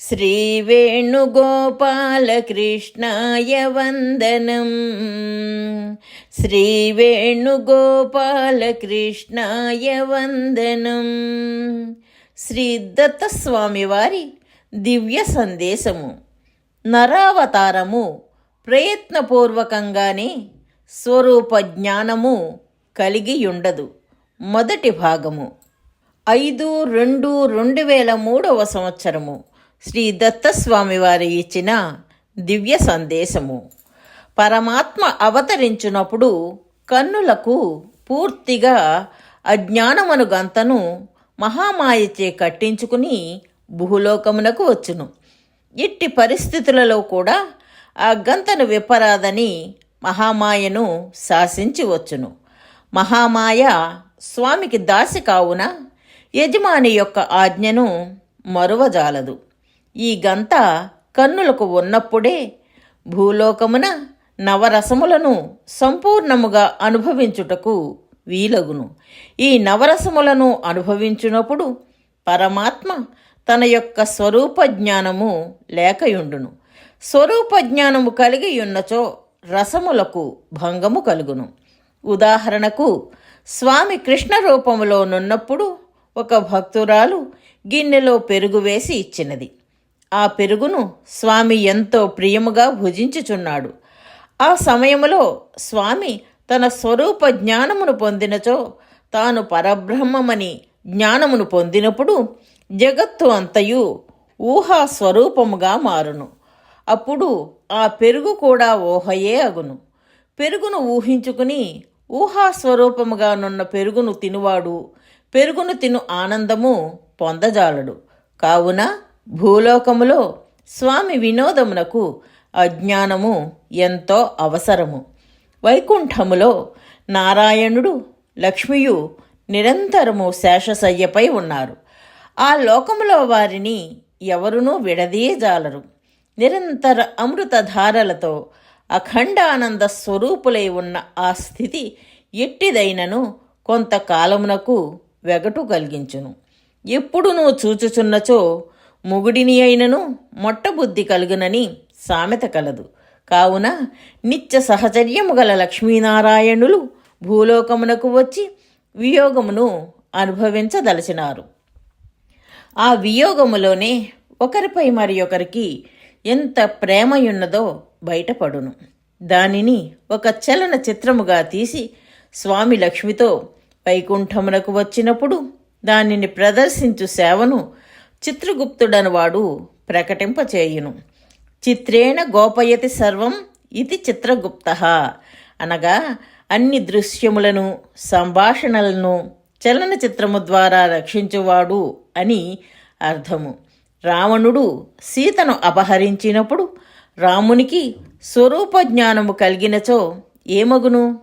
श्रीवेणुगोपालकृष्णाय वन्दनम् శ్రీవేణుగోపాలకృష్ణాయ వందనం శ్రీ దత్తస్వామి వారి దివ్య సందేశము నరావతారము ప్రయత్నపూర్వకంగానే స్వరూప జ్ఞానము కలిగి ఉండదు మొదటి భాగము ఐదు రెండు రెండు వేల మూడవ సంవత్సరము శ్రీ దత్తస్వామి వారి ఇచ్చిన దివ్య సందేశము. పరమాత్మ అవతరించినప్పుడు కన్నులకు పూర్తిగా అజ్ఞానమను గంతను మహామాయచే కట్టించుకుని భూలోకమునకు వచ్చును. ఇట్టి పరిస్థితులలో కూడా ఆ గంతను విప్పరాదని మహామాయను శాసించి వచ్చును. మహామాయ స్వామికి దాసి కావున యజమాని యొక్క ఆజ్ఞను మరువజాలదు. ఈ గంత కన్నులకు ఉన్నప్పుడే భూలోకమున నవరసములను సంపూర్ణముగా అనుభవించుటకు వీలగును. ఈ నవరసములను అనుభవించునప్పుడు పరమాత్మ తన యొక్క స్వరూప జ్ఞానము లేకయుండును. స్వరూప జ్ఞానము కలిగి ఉన్నచో రసములకు భంగము కలుగును. ఉదాహరణకు స్వామి కృష్ణ రూపములో నున్నప్పుడు ఒక భక్తురాలు గిన్నెలో పెరుగు వేసి ఇచ్చినది. ఆ పెరుగును స్వామి ఎంతో ప్రియముగా భుజించుచున్నాడు. ఆ సమయములో స్వామి తన స్వరూప జ్ఞానమును పొందినచో తాను పరబ్రహ్మమని జ్ఞానమును పొందినప్పుడు జగత్తు అంతయు ఊహా స్వరూపముగా మారును. అప్పుడు ఆ పెరుగు కూడా ఊహయే అగును. పెరుగును ఊహించుకుని ఊహా స్వరూపముగా నున్న పెరుగును తినువాడు. పెరుగును తిను ఆనందము పొందజాలడు. కావున భూలోకములో స్వామి వినోదమునకు అజ్ఞానము ఎంతో అవసరము. వైకుంఠములో నారాయణుడు లక్ష్మియు నిరంతరము శేషశయ్యపై ఉన్నారు. ఆ లోకములో వారిని ఎవరునూ విడదీయజాలరు. నిరంతర అమృతధారలతో అఖండానంద స్వరూపులై ఉన్న ఆ స్థితి ఎట్టిదైనను కొంతకాలమునకు వెగటు కలిగించును. ఎప్పుడు నువ్వు చూచుచున్నచో ముగుడిని అయినను మొట్టబుద్ధి కలుగునని సామెత కలదు. కావున నిత్య సహచర్యము గల లక్ష్మీనారాయణులు భూలోకమునకు వచ్చి వియోగమును అనుభవించదలచినారు. ఆ వియోగములోనే ఒకరిపై మరి ఒకరికి ఎంత ప్రేమయున్నదో బయటపడును. దానిని ఒక చలన చిత్రముగా తీసి స్వామి లక్ష్మితో వైకుంఠమునకు వచ్చినప్పుడు దానిని ప్రదర్శించు సేవను చిత్రగుప్తుడనవాడు ప్రకటింపచేయును. చిత్రేణ గోపయతి సర్వం ఇది చిత్రగుప్త. అనగా అన్ని దృశ్యములను సంభాషణలను చలనచిత్రము ద్వారా రక్షించువాడు అని అర్థము. రావణుడు సీతను అపహరించినప్పుడు రామునికి స్వరూప జ్ఞానము కలిగినచో ఏమగును?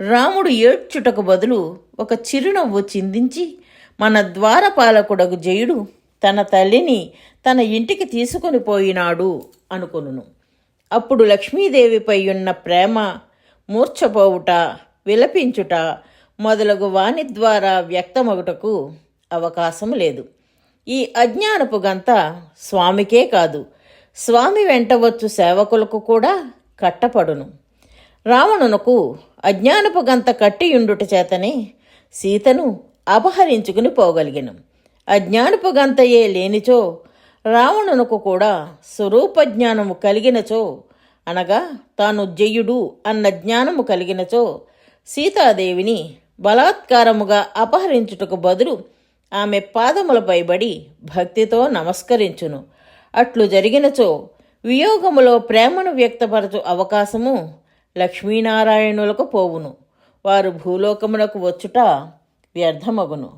రాముడు ఏడ్చుటకు బదులు ఒక చిరునవ్వు చిందించి మన ద్వారపాలకుడగు జయుడు తన తల్లిని తన ఇంటికి తీసుకొని పోయినాడు అనుకును అప్పుడు లక్ష్మీదేవిపై ఉన్న ప్రేమ మూర్ఛపోవుట విలపించుట మొదలగు వాణి ద్వారా వ్యక్తమగుటకు అవకాశం లేదు. ఈ అజ్ఞానపు గంత స్వామికే కాదు స్వామి వెంట వచ్చు సేవకులకు కూడా కట్టపడును. రావణునకు అజ్ఞానపు గంత కట్టియుండుట చేతనే సీతను అపహరించుకుని పోగలిగినం. అజ్ఞానపు గంతయే లేనిచో రావణునకు కూడా స్వరూప జ్ఞానము కలిగినచో అనగా తాను జయుడు అన్న జ్ఞానము కలిగినచో సీతాదేవిని బలాత్కారముగా అపహరించుటకు బదులు ఆమె పాదములపై బడి భక్తితో నమస్కరించును. అట్లు జరిగినచో వియోగములో ప్రేమను వ్యక్తపరచు అవకాశము లక్ష్మీనారాయణులకు పోవును. వారు భూలోకమునకు వచ్చుట వ్యర్థమగును.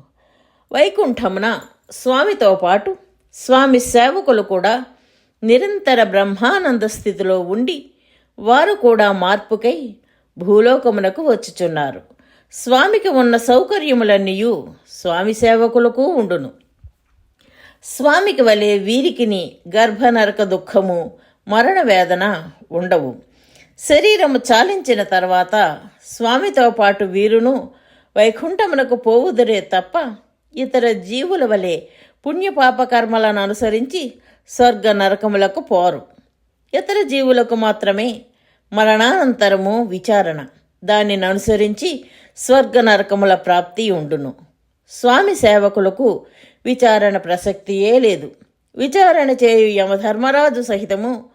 వైకుంఠమున స్వామితో పాటు స్వామి సేవకులు కూడా నిరంతర బ్రహ్మానంద స్థితిలో ఉండి వారు కూడా మార్పుకై భూలోకమునకు వచ్చుచున్నారు. స్వామికి ఉన్న సౌకర్యములన్నీయు స్వామి సేవకులకు ఉండును. స్వామికి వలె వీరికిని గర్భనరక దుఃఖము మరణ వేదన ఉండవు. శరీరము చాలించిన తర్వాత స్వామితో పాటు వీరును వైకుంఠమునకు పోవుదురే తప్ప ఇతర జీవుల వలె పుణ్యపాపకర్మలను అనుసరించి స్వర్గ నరకములకు పోరు. ఇతర జీవులకు మాత్రమే మరణానంతరము విచారణ. దానిని అనుసరించి స్వర్గ నరకముల ప్రాప్తి ఉండును. స్వామి సేవకులకు విచారణ ప్రసక్తియే లేదు. విచారణ చేయు యమధర్మరాజు సహితము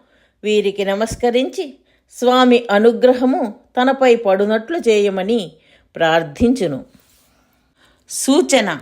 వీరికి నమస్కరించి స్వామి అనుగ్రహము తనపై పడునట్లు చేయమని ప్రార్థించును. సూచన.